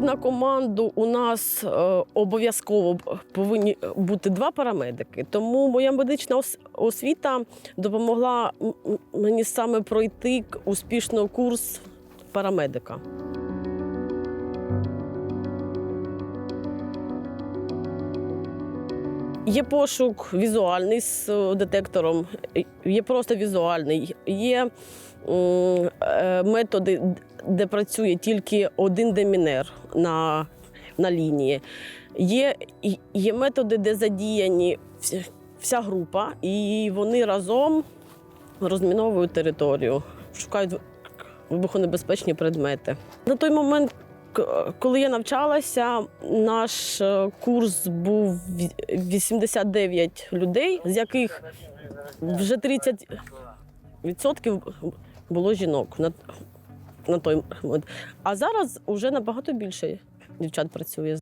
на команду у нас е, обов'язково повинні бути два парамедики. Тому моя медична освіта допомогла мені саме пройти успішно курс парамедика. Є пошук візуальний з е, детектором, є просто візуальний. Є е, методи, де працює тільки один демінер на, на лінії. Є, є методи, де задіяні вся, група, і вони разом розміновують територію, шукають вибухонебезпечні предмети. На той момент, коли я навчалася, наш е, курс був ві- 89 людей, з яких вже 30% було жінок на, на той момент. А зараз вже набагато більше дівчат працює.